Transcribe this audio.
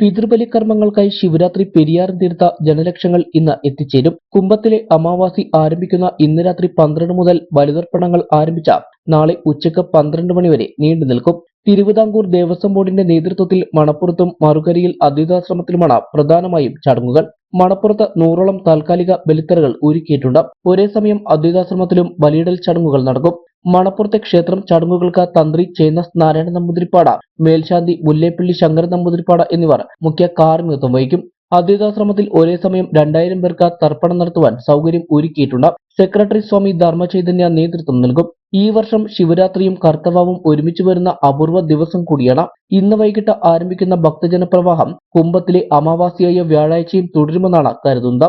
പിതൃബലി കർമ്മങ്ങൾക്കായി ശിവരാത്രി പെരിയാറും തീർത്ത ജനലക്ഷങ്ങൾ ഇന്ന് എത്തിച്ചേരും. കുംഭത്തിലെ അമാവാസി ആരംഭിക്കുന്ന ഇന്ന് രാത്രി പന്ത്രണ്ട് മുതൽ ബലിതർപ്പണങ്ങൾ ആരംഭിച്ച നാളെ ഉച്ചയ്ക്ക് പന്ത്രണ്ട് മണിവരെ നീണ്ടു നിൽക്കും. തിരുവിതാംകൂർ ദേവസ്വം ബോർഡിന്റെ നേതൃത്വത്തിൽ മണപ്പുറത്തും മറുകരയിൽ അദ്വൈതാശ്രമത്തിലുമാണ് പ്രധാനമായും ചടങ്ങുകൾ. മണപ്പുറത്ത് നൂറോളം താൽക്കാലിക ബലിത്തറകൾ ഒരുക്കിയിട്ടുണ്ട്. ഒരേ സമയം അദ്വൈതാശ്രമത്തിലും ബലിയിടൽ ചടങ്ങുകൾ നടക്കും. മണപ്പുറത്തെ ക്ഷേത്രം ചടങ്ങുകൾക്ക് തന്ത്രി ചേന്നസ് നാരായണ നമ്പൂതിരിപ്പാട മേൽശാന്തി മുല്ലേപ്പള്ളി ശങ്കരൻ നമ്പൂതിരിപ്പാട എന്നിവർ മുഖ്യ കാർമ്മികത്വം വഹിക്കും. അദ്വൈതാശ്രമത്തിൽ ഒരേ സമയം രണ്ടായിരം പേർക്ക് തർപ്പണം നടത്തുവാൻ സൗകര്യം ഒരുക്കിയിട്ടുണ്ട്. സെക്രട്ടറി സ്വാമി ധർമ്മചൈതന്യ നേതൃത്വം നൽകും. ഈ വർഷം ശിവരാത്രിയും കർത്തവാവും ഒരുമിച്ച് വരുന്ന അപൂർവ ദിവസം കൂടിയാണ്. ഇന്ന് വൈകിട്ട് ആരംഭിക്കുന്ന ഭക്തജന പ്രവാഹം കുംഭത്തിലെ അമാവാസിയായ വ്യാഴാഴ്ചയും തുടരുമെന്നാണ് കരുതുന്നത്.